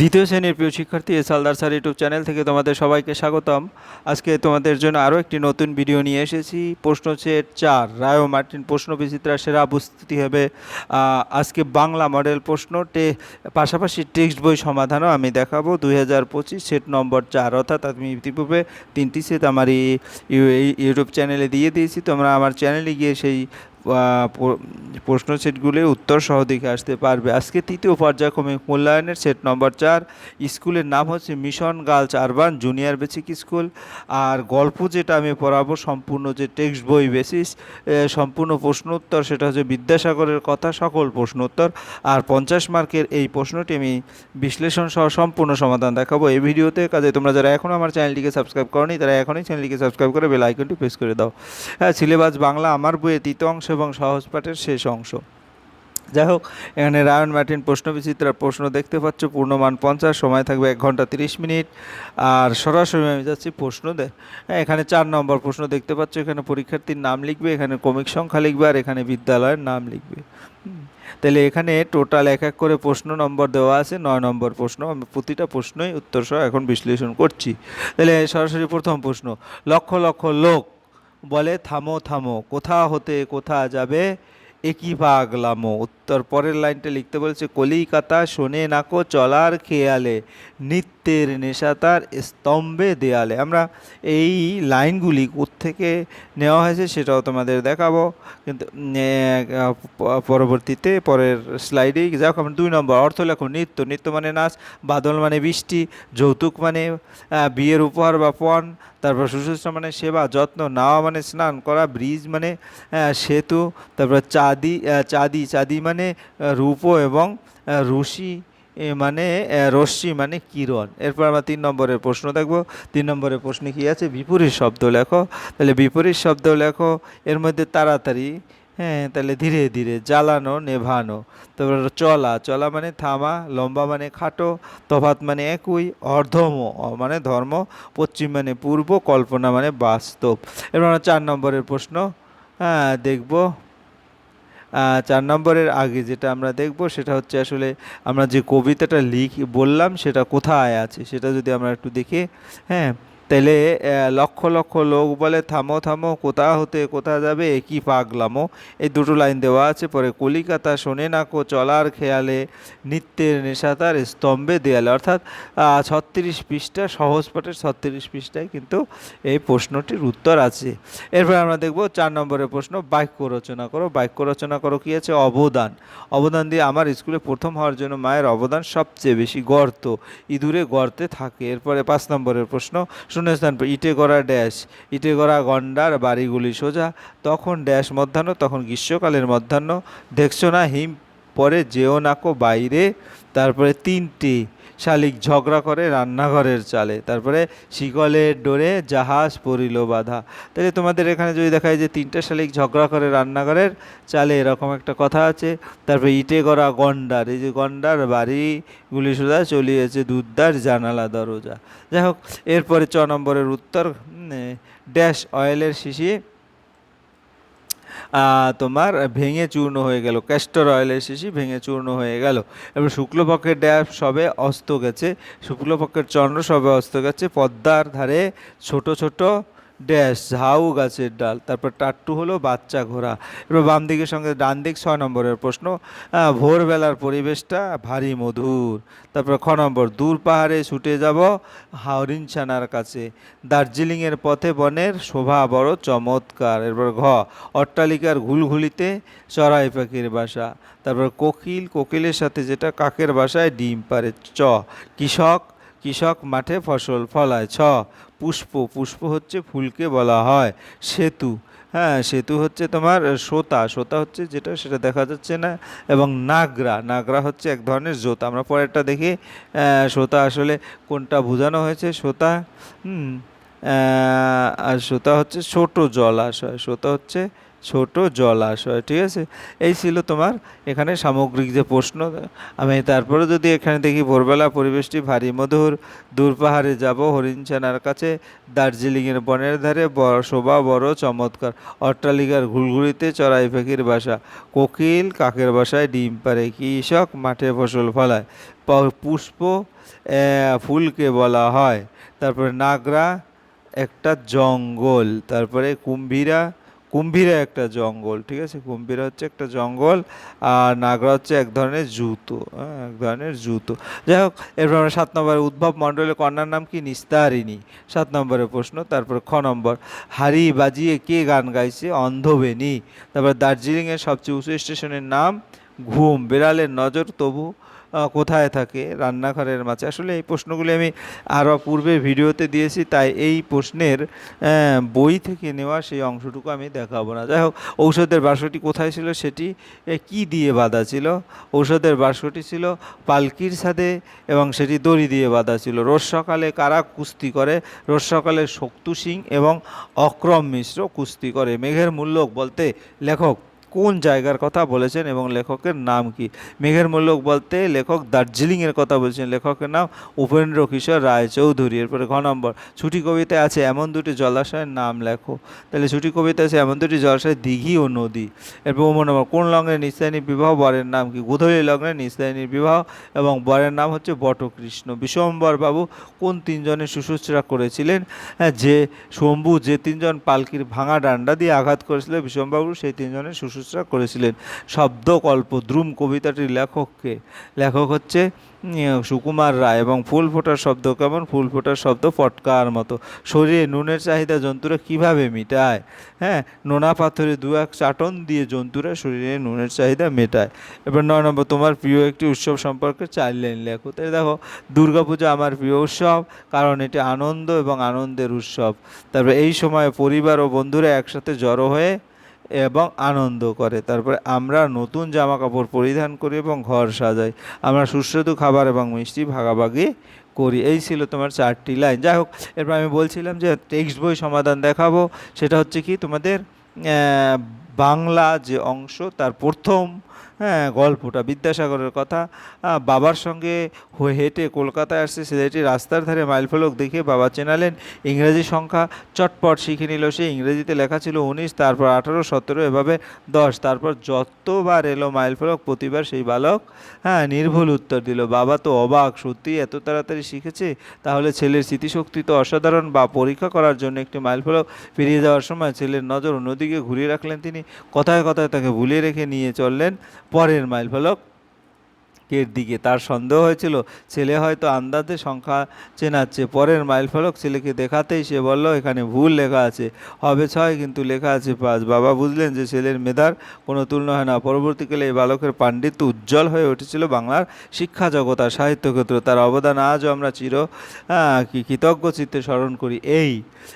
দ্বিতীয় শ্রেণির প্রিয় শিক্ষার্থী S Aldar sir YouTube channel থেকে তোমাদের সবাইকে স্বাগতম। আজকে তোমাদের জন্য আরও একটি নতুন ভিডিও নিয়ে এসেছি। প্রশ্ন সেট চার। রায় মার্টিন প্রশ্ন বিচিত্রা সেরা উপস্থিতি হবে আজকে বাংলা মডেল প্রশ্ন টে, পাশাপাশি টেক্সট বই সমাধানও আমি দেখাবো। দুই হাজার পঁচিশ সেট নম্বর চার, অর্থাৎ আমি ইতিপূর্বে তিনটি সেট আমার ইউটিউব চ্যানেলে দিয়ে দিয়েছি। তোমরা আমার চ্যানেলে গিয়ে সেই প্রশ্ন সেটগুলির উত্তর সহ আসতে পারবে। আজকে তৃতীয় পর্যায়ক্রমিক মূল্যায়নের সেট নম্বর চার, স্কুলের নাম হচ্ছে mission girls urban junior basic school. আর গল্প যেটা আমি পড়াবো সম্পূর্ণ যে টেক্সট বই বেসিস সম্পূর্ণ প্রশ্ন উত্তর সেটা হচ্ছে বিদ্যাসাগরের কথা, সকল প্রশ্ন উত্তর আর পঞ্চাশ মার্কের এই প্রশ্নটি আমি বিশ্লেষণ সহ সম্পূর্ণ সমাধান দেখাবো এই ভিডিওতে। কাজে তোমরা যারা এখনও আমার চ্যানেলটিকে সাবস্ক্রাইব করনি, তারা এখনই চ্যানেলটিকে সাবস্ক্রাইব করে বেল আইকনটি প্রেস করে দাও। হ্যাঁ সিলেবাস বাংলা, আমার বইয়ে তৃতীয় অংশ এবং সহজ পাঠের শেষ অংশ। যাই হোক, এখানে রায়ন মার্টিন প্রশ্ন বিচিত্রার প্রশ্ন দেখতে পাচ্ছ, পূর্ণমান পঞ্চাশ, সময় থাকবে এক ঘণ্টা তিরিশ মিনিট। আর সরাসরি আমি যাচ্ছি প্রশ্নদের। হ্যাঁ এখানে চার নম্বর প্রশ্ন দেখতে পাচ্ছ, এখানে পরীক্ষার্থীর নাম লিখবে, এখানে কমিক সংখ্যা লিখবে, আর এখানে বিদ্যালয়ের নাম লিখবে। তাহলে এখানে টোটাল এক এক করে প্রশ্ন নম্বর দেওয়া আছে, নয় নম্বর প্রশ্ন। আমি প্রতিটা প্রশ্নই উত্তর সহ এখন বিশ্লেষণ করছি। তাহলে সরাসরি প্রথম প্রশ্ন, লক্ষ লক্ষ লোক বলে, থামো থামো কোথা হতে কোথা যাবে? একই পাগলামো উত্তর পরের লাইনটা লিখতে বলছে, কলিকাতা শোনে নাকো চলার খেয়ালে নিত্যের নেশাতার স্তম্ভে দেয়ালে। আমরা এই লাইনগুলি থেকে নেওয়া হয়েছে সেটাও তোমাদের দেখাবো। কিন্তু পরবর্তীতে পরের স্লাইডেই যাক, আমরা দুই নম্বর, অর্থ লেখো, নৃত্য নৃত্য মানে নাচ, বাদল মানে বৃষ্টি, যৌতুক মানে বিয়ের উপহার বা পণ, তারপর শুশ্রূষা মানে সেবা, যত্ন, নাওয়া মানে স্নান করা, ব্রিজ মানে সেতু, তারপর চাঁদি চাঁদি চাঁদি মানে রূপো এবং রুশি মানে রশ্মি মানে কিরণ। এরপর আমরা তিন নম্বরের প্রশ্ন দেখব। তিন নম্বরের প্রশ্নে কি আছে? বিপরীত শব্দ লেখো। তাহলে বিপরীত শব্দ লেখো, এর মধ্যে তাড়াতাড়ি হ্যাঁ তাহলে ধীরে ধীরে, জ্বালানো, নেভানো। তারপর চলা। চলা মানে থামা, লম্বা মানে খাটো তফাত মানে একই, অর্ধম মানে ধর্ম, পশ্চিম মানে পূর্ব, কল্পনা মানে বাস্তব। এবার আমরা চার নম্বরের প্রশ্ন হ্যাঁ দেখব। চার নম্বরের আগে যেটা আমরা দেখব সেটা হচ্ছে আসলে আমরা যে কবিতাটা লিখ, বললাম সেটা কোথায় আছে? সেটা যদি আমরা একটু দেখি হ্যাঁ? তাহলে লক্ষ লক্ষ লোক বলে, থামো থামো কোথা হতে কোথা যাবে? একই পাগলামো? এই দুটো লাইন দেওয়া আছে। পরে কলিকাতা শোনে নাকো চলার খেয়ালে, নিত্যের নেশাতার স্তম্ভে দেয়ালে। অর্থাৎ ছত্রিশ পৃষ্ঠা, সহজ পাঠের ছত্রিশ পৃষ্ঠায় কিন্তু এই প্রশ্নটির উত্তর আছে। এরপর আমরা দেখব চার নম্বরের প্রশ্ন, বাক্য রচনা করো। বাক্য রচনা করো কি আছে? অবদান। অবদান দিয়ে আমার স্কুলে প্রথম হওয়ার জন্য মায়ের অবদান সবচেয়ে বেশি গর্ত। ইঁদুরে গর্তে থাকে। এরপরে পাঁচ নম্বরের প্রশ্ন শূন্যস্থান ইটে গড়া ড্যাশ, ইটে গড়া গন্ডার, বাড়িগুলি সোজা, তখন ড্যাশ মধ্যাহ্ন, তখন গ্রীষ্মকালের মধ্যাহ্ন। দেখছ না হিম? পরে যেও নাকো বাইরে, তারপরে তিনটি শালিক ঝগড়া করে রান্নাঘরের চালে, তারপরে শিকলের ডোরে জাহাজ পরিল বাধা। তাহলে তোমাদের এখানে যদি দেখায় যে তিনটা শালিক ঝগড়া করে রান্নাঘরের চালে এরকম একটা কথা আছে, তারপরে ইটে গড়া গন্ডার, এই যে গন্ডার বাড়িগুলি সোজা চলিয়েছে দুধদার জানালা দরজা। যাই হোক, এরপরে চ নম্বরের উত্তর ড্যাশ অয়েলের শিশি তোমার ভেঙে চূর্ণ হয়ে গেল। ক্যাস্টর অয়েলের শিশি ভেঙে চূর্ণ হয়ে গেল। এবং শুক্লপক্ষের ড্যাব সবে অস্ত গেছে। শুক্লপক্ষের চন্দ্র সবে অস্ত গেছে। পদ্মার ধারে ছোট ছোট ড্যাশ ঝাউ গাছের ডাল, তারপর টাট্টু হলো বাচ্চা ঘোড়া। এবার বাম দিকের সঙ্গে ডান দিক ছয় নম্বরের প্রশ্ন ভোরবেলার পরিবেশটা ভারী মধুর। তারপর খ নম্বর, দূর পাহাড়ে ছুটে যাব হাওরিন ছানার কাছে। দার্জিলিংয়ের পথে বনের শোভা বড় চমৎকার। এরপর ঘ, অট্টালিকার ঘুলঘুলিতে চড়াই পাখির বাসা। তারপর কোকিল, কোকিলের সাথে যেটা কাকের বাসায় ডিম পারে চ, কৃষক কৃষক মাঠে ফসল ফলায়। ছ, পুষ্প পুষ্প হচ্ছে ফুলকে বলা হয়। সেতু হ্যাঁ সেতু হচ্ছে তোমার সোতা। সোতা হচ্ছে যেটা, সেটা দেখা যাচ্ছে না। এবং নাগরা নাগরা হচ্ছে এক ধরনের জোতা। আমরা পরেরটা দেখি। সোতা আসলে কোনটা বোঝানো হয়েছে? সোতা, হুম আর সোতা হচ্ছে ছোট জলাশয় সোতা হচ্ছে ছোট জলাশয় ঠিক আছে? এই ছিল তোমার এখানে সামগ্রিক যে প্রশ্ন। আমি তারপরে যদি এখানে দেখি ভোরবেলা পরিবেশটি ভারী মধুর, দূর পাহাড়ে যাব হরিণছানার কাছে, দার্জিলিংয়ের বনের ধারে ব- শোভা, বড় চমৎকার। অট্টালিকার ঘুরঘুরিতে চড়াই পাখির বাসা। কোকিল কাকের বাসায় ডিম পারে কৃষক মাঠে ফসল ফলায়। পুষ্প ফুলকে বলা হয়। তারপরে নাগরা, একটা জঙ্গল। তারপরে কুম্ভীরা কুম্ভীরা একটা জঙ্গল, ঠিক আছে? কুম্ভীরা হচ্ছে একটা জঙ্গল, আর নাগরা হচ্ছে এক ধরনের জুতো হ্যাঁ এক ধরনের জুতো। যাই হোক, এরপর আমরা সাত নম্বরে উদ্ভব মণ্ডলের কন্যার নাম কি? নিস্তারিণী। সাত নম্বরের প্রশ্ন, তারপর খ নম্বর। হাড়ি বাজিয়ে কে গান গাইছে? অন্ধবেনি তারপর দার্জিলিংয়ের সবচেয়ে উঁচু স্টেশনের নাম ঘুম, বেড়ালের নজর তবু কোথায় থাকে রান্নাঘরের মাঝে? আসলে এই প্রশ্নগুলি আমি আরও পূর্বে ভিডিওতে দিয়েছি, তাই এই প্রশ্নের বই থেকে নেওয়া সেই অংশটুকু আমি দেখাবো না। যাই হোক, ঔষধের বাক্সটি কোথায় ছিল সেটি কি দিয়ে বাঁধা ছিল? ঔষধের বাক্সটি ছিল পালকির ছাদে এবং সেটি দড়ি দিয়ে বাঁধা ছিল। রোজ সকালে কারা কুস্তি করে? রোজ সকালে শক্তু সিং এবং অক্রম মিশ্র কুস্তি করে। মেঘের মূল্যক বলতে লেখক কোন জায়গার কথা বলেছেন এবং লেখকের নাম কি? মেঘের মূল্যক বলতে লেখক দার্জিলিংয়ের কথা বলছেন। লেখকের নাম উপেন্দ্র কিশোর রায়চৌধুরী। এরপরে ঘ নম্বর, ছুটি কবিতায় আছে এমন দুটি জলাশয়ের নাম লেখো। তাহলে ছুটি কবিতায় আছে এমন দুটি জলাশয়, দিঘি ও নদী। এরপর অমর নম্বর, কোন লগ্নের নিস্তায়নীর বিবাহ, বরের নাম কি? গোধূলি লগ্নের নিস্তায়নীর বিবাহ এবং বরের নাম হচ্ছে বটকৃষ্ণ। বিশ্বম্বর বাবু কোন তিনজনের শুশ্রূষা করেছিলেন? যে শম্ভু যে তিনজন পালকির ভাঙা ডান্ডা দিয়ে আঘাত করেছিল বিশ্বম্বাবু সেই তিনজনের শুশ্রূষা করেছিলেন। শব্দকল্প, দ্রুম কবিতাটির লেখককে। লেখক হচ্ছে সুকুমার রায় এবং ফুল ফোটার শব্দ কেমন? ফুল ফোটার শব্দ ফটকার মতো। শরীরে নুনের চাহিদা জন্তুরা কীভাবে মিটায়? হ্যাঁ নোনা পাথরে দু এক চাটন দিয়ে জন্তুরা শরীরে নুনের চাহিদা মেটায়। এবার নয় নম্বর, তোমার প্রিয় একটি উৎসব সম্পর্কে চার লাইন লেখো। তাই দেখো, দুর্গাপূজা আমার প্রিয় উৎসব, কারণ এটি আনন্দ এবং আনন্দের উৎসব। তারপর এই সময় পরিবার ও বন্ধুরা একসাথে জড়ো হয়ে এবং আনন্দ করে। তারপরে আমরা নতুন জামা কাপড় পরিধান করি এবং ঘর সাজাই। আমরা সুস্বাদু খাবার এবং মিষ্টি ভাগাভাগি করি। এই ছিল তোমার চারটি লাইন। যাই হোক, এরপর আমি বলছিলাম যে টেক্সট বই সমাধান দেখাবো। সেটা হচ্ছে কি তোমাদের বাংলা যে অংশ, তার প্রথম হ্যাঁ গল্পটা, বিদ্যাসাগরের কথা বাবার সঙ্গে হেঁটে কলকাতায় আসছে, ছেলেটি রাস্তার ধারে মাইলফলক দেখে বাবা চেনালেন, ইংরেজি সংখ্যা চটপট শিখে নিল সে। ইংরেজিতে লেখা ছিল উনিশ, তারপর আঠারো, সতেরো, এভাবে দশ, তারপর যতবার এলো মাইলফলক, প্রতিবার সেই বালক হ্যাঁ নির্ভুল উত্তর দিল। বাবা তো অবাক সত্যি এত তাড়াতাড়ি শিখেছে? তাহলে ছেলের স্মৃতিশক্তি তো অসাধারণ বা পরীক্ষা করার জন্য একটি মাইলফলক পেরিয়ে যাওয়ার সময় ছেলের নজর অন্যদিকে ঘুরিয়ে রাখলেন তিনি। কথায় কথায় তাকে ভুলে রেখে নিয়ে চললেন পরের মাইলফলক এর দিকে। তার সন্দেহ হয়েছিল, ছেলে হয়তো আন্দাজে সংখ্যা চেনাচ্ছে। পরের মাইল ফলক ছেলেকে দেখাতেই সে বলল, এখানে ভুল লেখা আছে। হবে ছয়, কিন্তু লেখা আছে পাঁচ। বাবা, বুঝলেন যে ছেলের মেধার কোনো তুলনা হয় না। পরবর্তীকালে এই বালকের পাণ্ডিত্য উজ্জ্বল হয়ে উঠেছিল বাংলার শিক্ষা জগৎ আর সাহিত্য ক্ষেত্র। তার অবদান আজও আমরা চির কৃতজ্ঞ চিত্তে স্মরণ করি। এই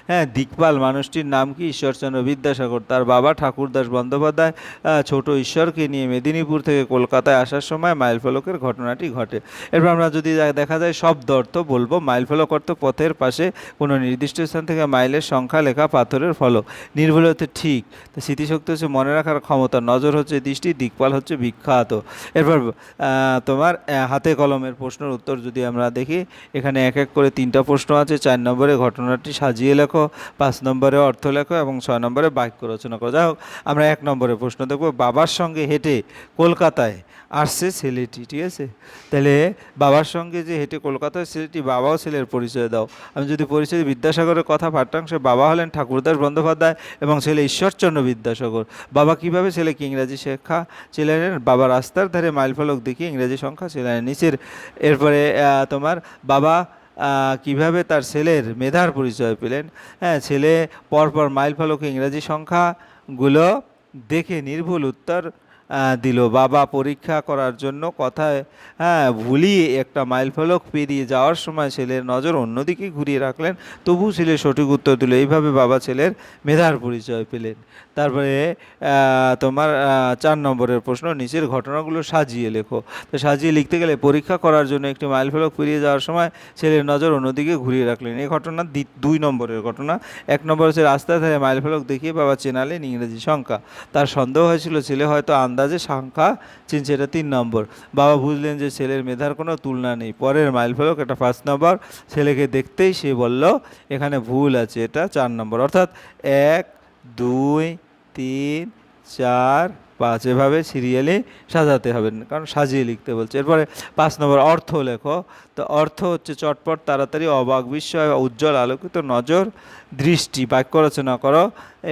হ্যাঁ দিকপাল, মানুষটির নাম কি? ঈশ্বরচন্দ্র বিদ্যাসাগর। তার বাবা ঠাকুরদাস বন্দ্যোপাধ্যায় ছোট ঈশ্বরকে নিয়ে মেদিনীপুর থেকে কলকাতায় আসার সময় মাইলফলকের ঘটনাটি ঘটে। এরপর আমরা যদি দেখা যায় শব্দ অর্থ বলব মাইলফলক অর্থ পথের পাশে কোনো নির্দিষ্ট স্থান থেকে মাইলের সংখ্যা লেখা পাথরের ফলক। নির্ভুল হচ্ছে ঠিক। তো স্মৃতিশক্তি হচ্ছে মনে রাখার ক্ষমতা, নজর হচ্ছে দৃষ্টি, দিকপাল হচ্ছে বিখ্যাত। এরপর তোমার হাতে কলমের প্রশ্নের উত্তর যদি আমরা দেখি, এখানে এক এক করে তিনটা প্রশ্ন আছে, চার নম্বরে ঘটনাটি সাজিয়ে লেখো, পাঁচ নম্বরে অর্থ লেখো এবং ছয় নম্বরে বাক্য রচনা করো। যাই হোক, আমরা এক নম্বরে প্রশ্ন দেখব, বাবার সঙ্গে হেঁটে কলকাতায় আসছে ছেলেটি। ঠিক আছে? তাহলে বাবার সঙ্গে যে হেঁটে কলকাতায় ছেলেটি, বাবাও ছেলের পরিচয় দাও। আমি যদি পরিচয় বিদ্যাসাগরের কথা পাঠ্যাংশে, বাবা হলেন ঠাকুরদাস বন্দ্যোপাধ্যায় এবং ছেলে ঈশ্বরচন্দ্র বিদ্যাসাগর। বাবা কীভাবে ছেলেকে ইংরাজি শেখা? ছিলেন বাবা রাস্তার ধারে মাইলফলক দেখিয়ে ইংরাজি সংখ্যা ছিলেন নিচের। এরপরে তোমার বাবা কীভাবে তার ছেলের মেধার পরিচয় পেলেন? হ্যাঁ ছেলে পরপর মাইল ফলকে ইংরাজি সংখ্যাগুলো দেখে নির্ভুল উত্তর দিল। বাবা পরীক্ষা করার জন্য কথায় হ্যাঁ ভুলিয়ে একটা মাইল ফলক পেরিয়ে যাওয়ার সময় ছেলের নজর অন্যদিকে ঘুরিয়ে রাখলেন। তবু ছেলে সঠিক উত্তর দিল। এইভাবে বাবা ছেলের মেধার পরিচয় পেলেন। তারপরে তোমার চার নম্বরের প্রশ্ন, নিচের ঘটনাগুলো সাজিয়ে লেখো। তো সাজিয়ে লিখতে গেলে পরীক্ষা করার জন্য একটি মাইল ফলক পেরিয়ে যাওয়ার সময় ছেলের নজর অন্যদিকে ঘুরিয়ে রাখলেন। এই ঘটনা দুই নম্বরের ঘটনা। এক নম্বর হচ্ছে রাস্তায় ধারে মাইল ফলক দেখিয়ে বাবা চেনালেন ইংরেজি সংখ্যা। তার সন্দেহ হয়েছিল, ছেলে হয়তো আন্দাজে সংখ্যা চিনছে এটা তিন নম্বর। বাবা বুঝলেন যে ছেলের মেধার কোনো তুলনা নেই। পরের মাইল ফলক এটা পাঁচ নম্বর ছেলেকে দেখতেই সে বলল, এখানে ভুল আছে, এটা চার নম্বর। অর্থাৎ এক, দুই, তিন, চার পাঁচ, এভাবে সিরিয়ালে সাজাতে হবে। কারণ সাজিয়ে লিখতে বলছে। এরপরে পাঁচ নম্বর, অর্থ লেখো। তো অর্থ হচ্ছে চটপট, তাড়াতাড়ি, অবাক, বিস্ময় উজ্জ্বল, আলোকিত, নজর, দৃষ্টি, বাক্য রচনা করো।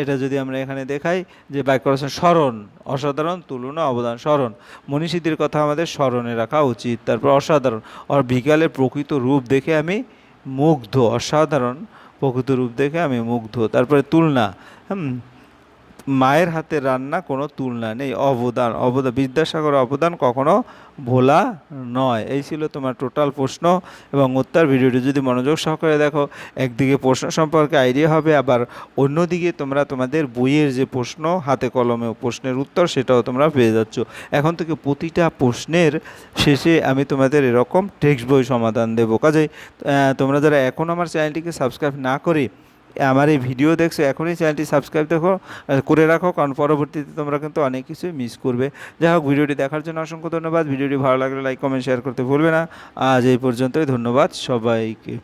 এটা যদি আমরা এখানে দেখাই যে বাক্য রচনা, স্মরণ, অসাধারণ, তুলনা, অবদান, স্মরণ। মনীষীদের কথা আমাদের স্মরণে রাখা উচিত। তারপর অসাধারণ, আর বিকালের প্রকৃত রূপ দেখে আমি মুগ্ধ। অসাধারণ প্রকৃত রূপ দেখে আমি মুগ্ধ। তারপরে তুলনা, হুম মায়ের হাতের রান্না কোনো তুলনা নেই, অবদান। অবদান বিদ্যাসাগর অবদান কখনো ভোলা নয়। এই ছিল তোমার টোটাল প্রশ্ন এবং উত্তর। ভিডিওটি যদি মনোযোগ সহকারে দেখো, একদিকে প্রশ্ন সম্পর্কে আইডিয়া হবে, আবার অন্যদিকে তোমরা তোমাদের বইয়ের যে প্রশ্ন, হাতে কলমে প্রশ্নের উত্তর, সেটাও তোমরা পেয়ে যাচ্ছ। এখন থেকে প্রতিটা প্রশ্নের শেষে আমি তোমাদের এরকম টেক্সট বই সমাধান দেবো। কাজেই তোমরা যারা এখন আমার চ্যানেলটিকে সাবস্ক্রাইব না করে আমার এই ভিডিও দেখছ, এখনই চ্যানেলটি সাবস্ক্রাইব দেখো করে রাখো, কারণ পরবর্তীতে তোমরা কিন্তু অনেক কিছুই মিস করবে। যাই হোক ভিডিওটি দেখার জন্য অসংখ্য ধন্যবাদ। ভিডিওটি ভালো লাগলে লাইক কমেন্ট শেয়ার করতে ভুলবে না। আজ এই পর্যন্তই, ধন্যবাদ সবাইকে।